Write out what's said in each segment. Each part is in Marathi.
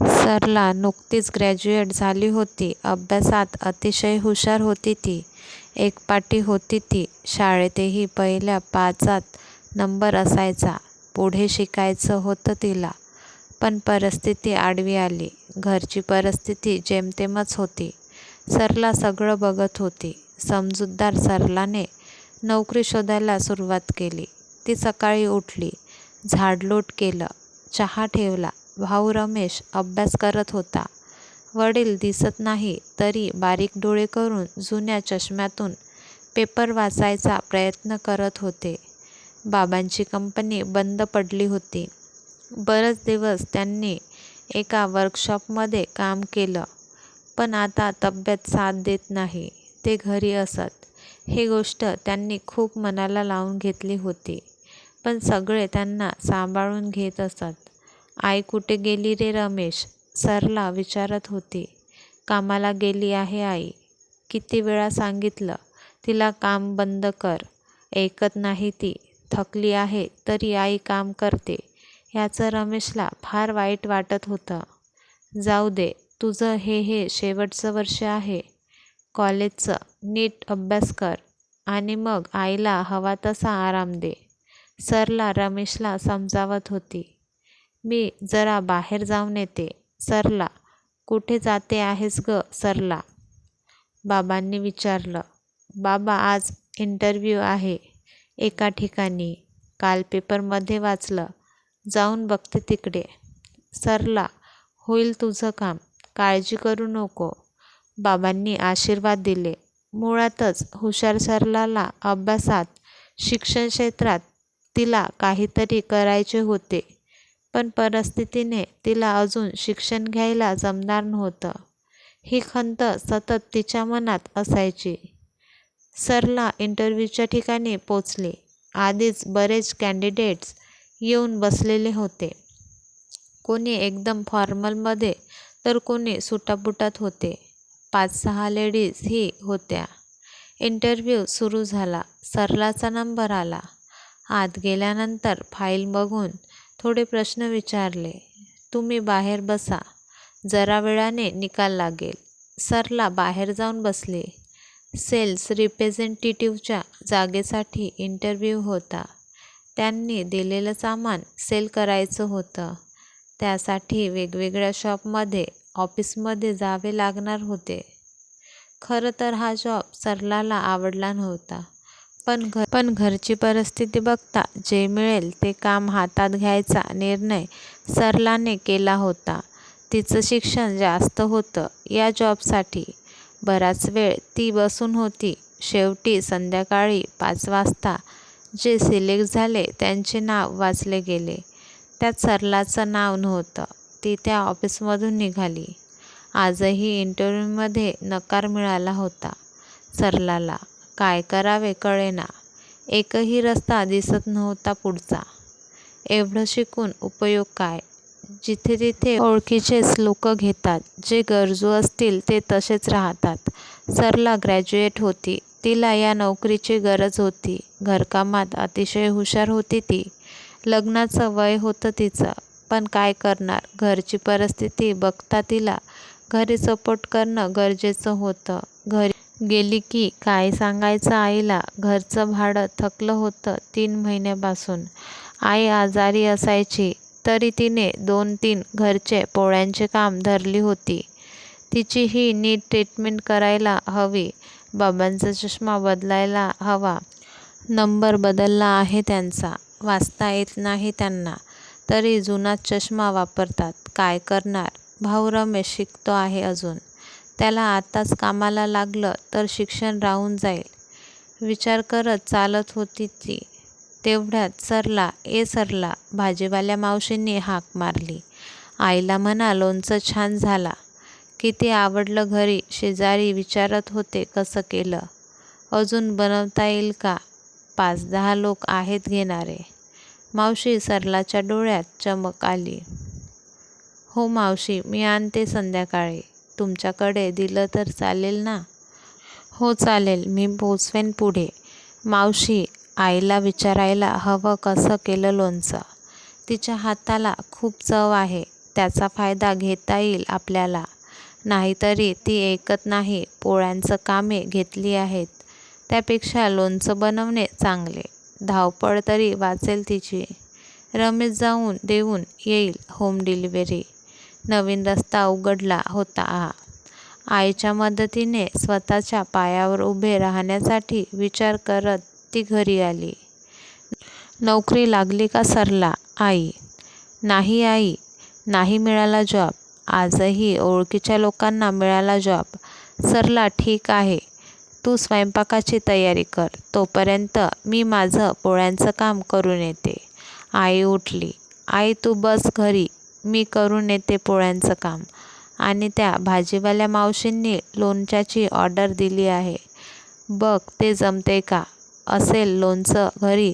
सरला नुकतीच ग्रॅज्युएट झाली होती. अभ्यासात अतिशय हुशार होती ती. एकपाटी होती ती. शाळेतही पहिल्या पाचात नंबर असायचा. पुढे शिकायचं होतं तिला. पण परिस्थिती आडवी आली. घरची परिस्थिती जेमतेमच होती. सरला सगळं बघत होती. समजूतदार सरलाने नोकरी शोधायला सुरुवात केली. ती सकाळी उठली. झाडलोट केलं. चहा ठेवला. भाऊ रमेश अभ्यास करत होता. वडील दिसत नाही तरी बारीक डोळे करून जुन्या चष्म्यातून पेपर वाचायचा प्रयत्न करत होते. बाबांची कंपनी बंद पडली होती. बरेच दिवस त्यांनी एका वर्कशॉपमध्ये काम केलं. पण आता तब्येत साथ देत नाही. ते घरी असत. ही गोष्ट त्यांनी खूप मनाला लावून घेतली होती. पण सगळे त्यांना सांभाळून घेत असत. आई कुठे गेली रे रमेश? सरला विचारत होती. कामाला गेली आहे आई. किती वेळा सांगितलं तिला काम बंद कर. ऐकत नाही ती. थकली आहे तरी आई काम करते याचं रमेशला फार वाईट वाटत होतं. जाऊ दे. तुझं हे हे शेवटचं वर्ष आहे कॉलेजचं. नीट अभ्यास कर आणि मग आईला हवा तसा आराम दे. सरला रमेशला समजावत होती. मी जरा बाहेर जाऊन येते. सरला. कुठे जाते आहेस गं सरला? बाबांनी विचारलं. बाबा आज इंटरव्ह्यू आहे एका ठिकाणी. काल पेपरमध्ये वाचलं. जाऊन बघते तिकडे. सरला. होईल तुझं काम. काळजी करू नको. बाबांनी आशीर्वाद दिले. मुळातच हुशार सरलाला अभ्यासात, शिक्षण क्षेत्रात तिला काहीतरी करायचे होते. पण परिस्थितीने तिला अजून शिक्षण घ्यायला जमणार नव्हतं ही खंत सतत तिच्या मनात असायची. सरला इंटरव्ह्यूच्या ठिकाणी पोचली. आधीच बरेच कँडिडेट्स येऊन बसलेले होते. कोणी एकदम फॉर्मलमध्ये तर कोणी सुटाबुटात होते. पाच सहा लेडीज ही होत्या. इंटरव्ह्यू सुरू झाला. सरलाचा नंबर आला. आत गेल्यानंतर फाईल बघून थोडे प्रश्न विचारले. तुम्ही बाहेर बसा. जरा वेळाने निकाल लागेल. सरला बाहेर जाऊन बसले सेल्स रिप्रेझेंटेटिव्हच्या जागेसाठी इंटरव्ह्यू होता. त्यांनी दिलेलं सामान सेल करायचं होतं. त्यासाठी वेगवेगळ्या शॉपमध्ये, ऑफिसमध्ये जावे लागणार होते. खरं तर हा जॉब सरलाला आवडला नव्हता. पण पण घरची परिस्थिती बघता जे मिळेल ते काम हातात घ्यायचा निर्णय सरलाने केला होता. तिचं शिक्षण जास्त होतं या जॉबसाठी. बराच वेळ ती बसून होती. शेवटी संध्याकाळी पाच वाजता जे सिलेक्ट झाले त्यांचे नाव वाचले गेले. त्यात सरलाचं नाव नव्हतं. ती त्या ऑफिसमधून निघाली. आजही इंटरव्ह्यूमध्ये नकार मिळाला होता सरलाला. काय करावे कळेना. एकही रस्ता दिसत नव्हता पुढचा. एवढं शिकून उपयोग काय? जिथे तिथे ओळखीचेच लोक घेतात. जे गरजू असतील ते तसेच राहतात. सरला ग्रॅज्युएट होती. तिला या नोकरीची गरज होती. घरकामात अतिशय हुशार होती ती. लग्नाचं वय होतं तिचं. पण काय करणार घरची परिस्थिती बघता तिला घरी सपोर्ट करणं गरजेचं होतं. घरी गेली की काय सांगायचं आईला. घरचं भाडं थकलं होतं तीन महिन्यापासून आई आजारी असायची तरी तिने दोन तीन घरचे पोळ्यांचे काम धरली होती. तिचीही नीट ट्रीटमेंट करायला हवी. बाबांचा चष्मा बदलायला हवा. नंबर बदलला आहे त्यांचा. वाचता येत नाही त्यांना. तरी जुना चष्मा वापरतात. काय करणार. भाऊ रमेश शिकतो आहे अजून. त्याला आताच कामाला लागलं तर शिक्षण राहून जाईल. विचार करत चालत होती ती. तेवढ्यात सरला. ए सरला. भाजीवाल्या मावशींनी हाक मारली. आईला म्हणा लोणचं छान झाला. किती आवडलं घरी शेजारी विचारत होते कसं केलं? अजून बनवता येईल का? पाच दहा लोक आहेत घेणारे. मावशी सरलाच्या डोळ्यात चमक आली. हो मावशी मी आणते संध्याकाळी. तुमच्याकडे दिलं तर चालेल ना? हो चालेल. मी पोचवेन पुढे. मावशी आईला विचारायला हवं कसं केलं लोणचं. तिच्या हाताला खूप चव आहे. त्याचा फायदा घेता येईल आपल्याला नाहीतरी ती ऐकत नाही पोळ्यांचं कामे घेतली आहेत त्यापेक्षा लोणचं बनवणे चांगले धावपळ तरी वाचेल तिची रमेश जाऊन देऊन येईल होम डिलिव्हरी नवीन रस्ता उघडला होता. हा आईच्या मदतीने स्वतःच्या पायावर उभे राहण्यासाठी विचार करत ती घरी आली. नोकरी लागली का सरला? आई. नाही आई. नाही मिळाला जॉब आजही ओळखीच्या लोकांना मिळाला जॉब सरला ठीक आहे. तू स्वयंपाकाची तयारी कर. तोपर्यंत मी माझं पोळ्यांचं काम करून येते. आई उठली. आई तू बस घरी. मी करून येते पोळ्यांचं काम. आणि त्या भाजीवाल्या मावशींनी लोणच्याची ऑर्डर दिली आहे. बघ ते जमते का? असेल लोणचं घरी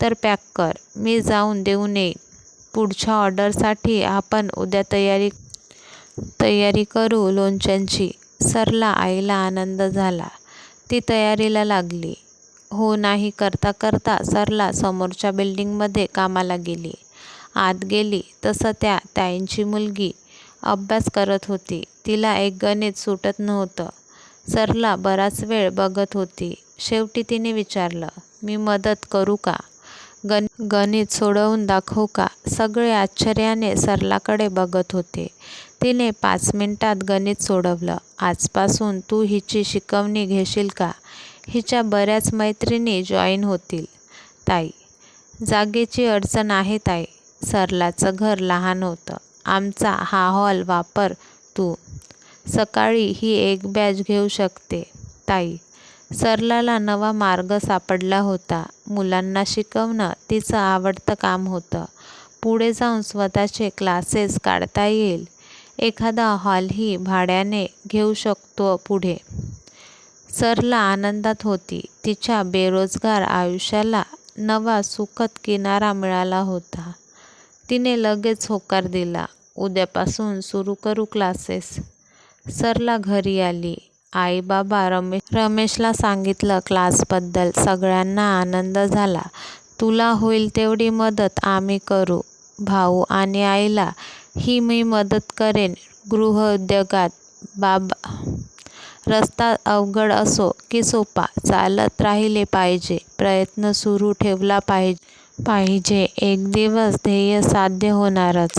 तर पॅक कर. मी जाऊन देऊन येईन. पुढच्या ऑर्डरसाठी आपण उद्या तयारी तयारी करू लोणच्यांची. सरला आईला आनंद झाला. ती तयारीला लागली. हो नाही करता करता सरला समोरच्या बिल्डिंगमध्ये कामाला गेली. आत गेली. तसं त्या ताईंची मुलगी अभ्यास करत होती. तिला एक गणित सुटत नव्हतं. सरला बराच वेळ बघत होती. शेवटी तिने विचारलं मी मदत करू का? गण गणित सोडवून दाखवू का? सगळे आश्चर्याने सरलाकडे बघत होते. तिने पाच मिनिटात गणित सोडवलं. आजपासून तू हिची शिकवणी घेशील का? हिच्या बऱ्याच मैत्रिणी जॉईन होतील. ताई जागेची अडचण आहे ताई. सरलाचं घर लहान होतं. आमचा हा हॉल वापर तू. सकाळी ही एक बॅच घेऊ शकते ताई. सरलाला नवा मार्ग सापडला होता. मुलांना शिकवणं तिचं आवडतं काम होतं. पुढे जाऊन स्वतःचे क्लासेस काढता येईल. एखादा हॉलही भाड्याने घेऊ शकतो पुढे. सरला आनंदात होती. तिच्या बेरोजगार आयुष्याला नवा सुखद किनारा मिळाला होता. तिने लगेच होकार दिला. उद्यापासून सुरू करू क्लासेस सरला घरी आली. आई बाबा रमेश रमेशला सांगितलं क्लासबद्दल सगळ्यांना आनंद झाला. तुला होईल तेवढी मदत आम्ही करू. भाऊ आणि आईला ही मी मदत करेन. गृहउद्योगात बाबा रस्ता अवघड असो की सोपा चालत राहिले पाहिजे. प्रयत्न सुरू ठेवला पाहिजे. पाहिजे. एक दिवस ध्येय साध्य होणारच.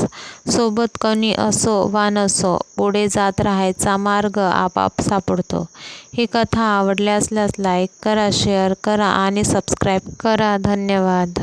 सोबत कोणी असो वा नसो पुढे जात राहायचा मार्ग आपाप सापडतो. ही कथा आवडली असल्यास लाईक करा शेअर करा आणि सबस्क्राईब करा. धन्यवाद.